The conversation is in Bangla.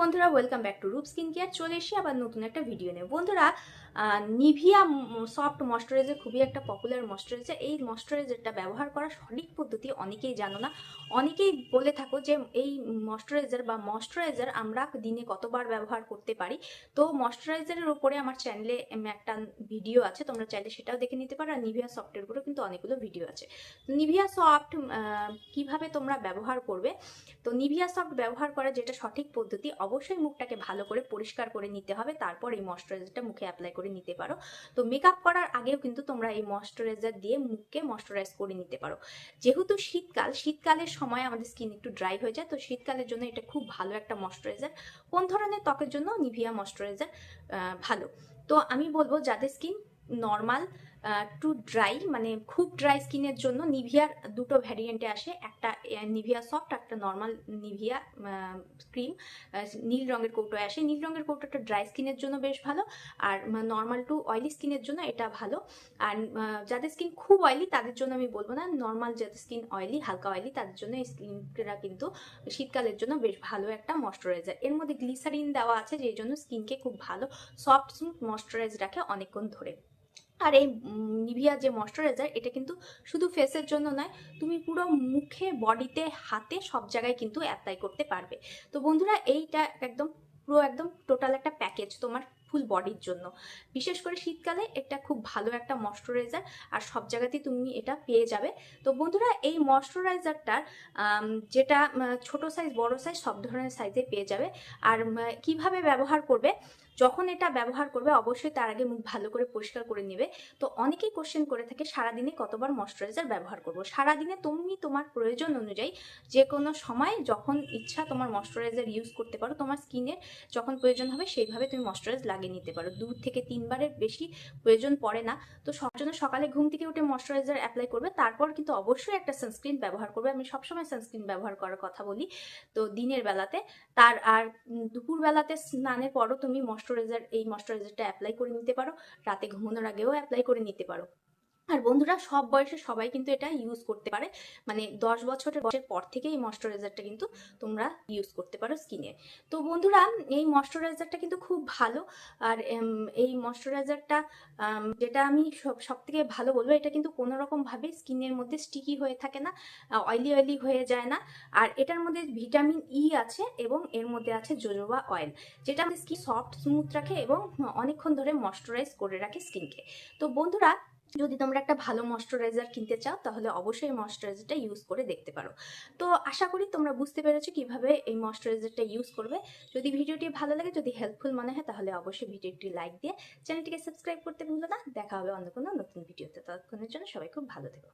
বন্ধুরা welcome back to Roop skin care চলে এসে আবার নতুন একটা ভিডিও নেব বন্ধুরা নিভিয়া সফট ময়শ্চারাইজার খুবই একটা পপুলার ময়শ্চারাইজার এই ময়শ্চারাইজারটা ব্যবহার করার সঠিক পদ্ধতি অনেকেই জানো না। অনেকেই বলে থাকো যে এই ময়শ্চারাইজার বা ময়শ্চারাইজার আমরা দিনে কতবার ব্যবহার করতে পারি। তো ময়শ্চারাইজারের উপরে আমার চ্যানেলে একটা ভিডিও আছে, তোমরা চাইলে সেটাও দেখে নিতে পারো। আর নিভিয়া সফটের উপরেও কিন্তু অনেকগুলো ভিডিও আছে। নিভিয়া সফট কীভাবে তোমরা ব্যবহার করবে? তো নিভিয়া সফট ব্যবহার করার যেটা সঠিক পদ্ধতি, অবশ্যই মুখটাকে ভালো করে পরিষ্কার করে নিতে হবে। তারপর এই ময়শ্চারাইজারটা মুখে অ্যাপ্লাই করে নিতে পারো। তো মেকআপ করার আগেও কিন্তু তোমরা এই ময়শ্চারাইজার দিয়ে মুখকে ময়শ্চারাইজ করে নিতে পারো। যেহেতু শীতকাল, শীতকালের সময় আমাদের স্কিন একটু ড্রাই হয়ে যায়, তো শীতকালের জন্য এটা খুব ভালো একটা ময়শ্চারাইজার কোন ধরনের ত্বকের জন্য নিভিয়া ময়শ্চারাইজার ভালো। তো আমি বলব, যাদের স্কিন নর্মাল টু ড্রাই মানে খুব ড্রাই স্কিনের জন্য নিভিয়ার দুটো ভ্যারিয়েন্টে আসে। একটা নিভিয়া সফট একটা নর্মাল নিভিয়া ক্রিম নীল রঙের কৌটোয় আসে। নীল রঙের কৌটোটা ড্রাই স্কিনের জন্য বেশ ভালো, আর নর্মাল টু অয়েলি স্কিনের জন্য এটা ভালো। আর যাদের স্কিন খুব অয়েলি তাদের জন্য আমি বলব না নর্মাল যাদের স্কিন অয়েলি হালকা অয়েলি তাদের জন্য এই স্কিনটা কিন্তু শীতকালের জন্য বেশ ভালো একটা ময়শ্চারাইজার এর মধ্যে গ্লিসারিন দেওয়া আছে, যেই জন্য স্কিনকে খুব ভালো সফট স্মুথ ময়শ্চারাইজ রাখে অনেকক্ষণ ধরে। আর এই নিভিয়া যে ময়শ্চারাইজার এটা কিন্তু শুধু ফেসের জন্য নয়, তুমি পুরো মুখে বডিতে হাতে সব জায়গায় কিন্তু অ্যাপ্লাই করতে পারবে। তো বন্ধুরা, এইটা একদম পুরো একদম টোটাল একটা প্যাকেজ তোমার ফুল বডির জন্য। বিশেষ করে শীতকালে এটা খুব ভালো একটা ময়শ্চারাইজার আর সব জায়গাতেই তুমি এটা পেয়ে যাবে। তো বন্ধুরা, এই ময়শ্চারাইজারটার যেটা ছোট সাইজ বড় সাইজ সব ধরনের সাইজে পেয়ে যাবে। আর কীভাবে ব্যবহার করবে? যখন এটা ব্যবহার করবে, অবশ্যই তার আগে মুখ ভালো করে পরিষ্কার করে নেবে। তো অনেকেই কোশ্চেন করে থাকে, সারাদিনে কতবার ময়শ্চারাইজার ব্যবহার করব? সারাদিনে তুমি তোমার প্রয়োজন অনুযায়ী যে কোনো সময় যখন ইচ্ছা তোমার ময়শ্চারাইজার ইউজ করতে পারো, তোমার স্কিনের যখন প্রয়োজন হবে সেইভাবে তুমি ময়শ্চারাইজ লাগিয়ে নিতে পারো। দু থেকে তিনবারের বেশি প্রয়োজন পড়ে না। তো সব জন্য সকালে ঘুম থেকে উঠে ময়শ্চারাইজার অ্যাপ্লাই করবে, তারপর কিন্তু অবশ্যই একটা সানস্ক্রিন ব্যবহার করবে। আমি সবসময় সানস্ক্রিন ব্যবহার করার কথা বলি। তো দিনের বেলাতে, তার আর দুপুর বেলাতে স্নানের পরও তুমি ময়শ্চারাইজার এই ময়শ্চারাইজারটা অ্যাপ্লাই করে নিতে পারো। রাতে ঘুমানোর আগেও অ্যাপ্লাই করে নিতে পারো। আর বন্ধুরা, সব বয়সে সবাই কিন্তু এটা ইউজ করতে পারে। মানে দশ বছরের বয়সের পর থেকে এই ময়শ্চারাইজারটা কিন্তু তোমরা ইউজ করতে পারো স্কিনে তো বন্ধুরা, এই ময়শ্চারাইজারটা কিন্তু খুব ভালো। আর এই ময়শ্চারাইজারটা যেটা আমি সব সব থেকে ভালো বলব, এটা কিন্তু কোনো রকমভাবে স্কিনের মধ্যে স্টিকি হয়ে থাকে না অয়েলি অয়েলি হয়ে যায় না। আর এটার মধ্যে ভিটামিন ই আছে এবং এর মধ্যে আছে জোজোবা অয়েল যেটা আমাদের স্কিন সফট স্মুথ রাখে এবং অনেকক্ষণ ধরে ময়শ্চারাইজ করে রাখে স্কিনকে তো বন্ধুরা যদি তোমরা একটা ভালো ময়শ্চারাইজার কিনতে চাও, তাহলে অবশ্যই ময়শ্চারাইজারটা ইউজ করে দেখতে পারো। তো আশা করি তোমরা বুঝতে পেরেছ কীভাবে এই ময়শ্চারাইজারটা ইউজ করবে। যদি ভিডিওটি ভালো লাগে, যদি হেল্পফুল মনে হয়, তাহলে অবশ্যই ভিডিওটি লাইক দিয়ে চ্যানেলটিকে সাবস্ক্রাইব করতে ভুলো না। দেখা হবে অন্য কোনো নতুন ভিডিওতে। ততক্ষণের জন্য সবাই খুব ভালো থেকো।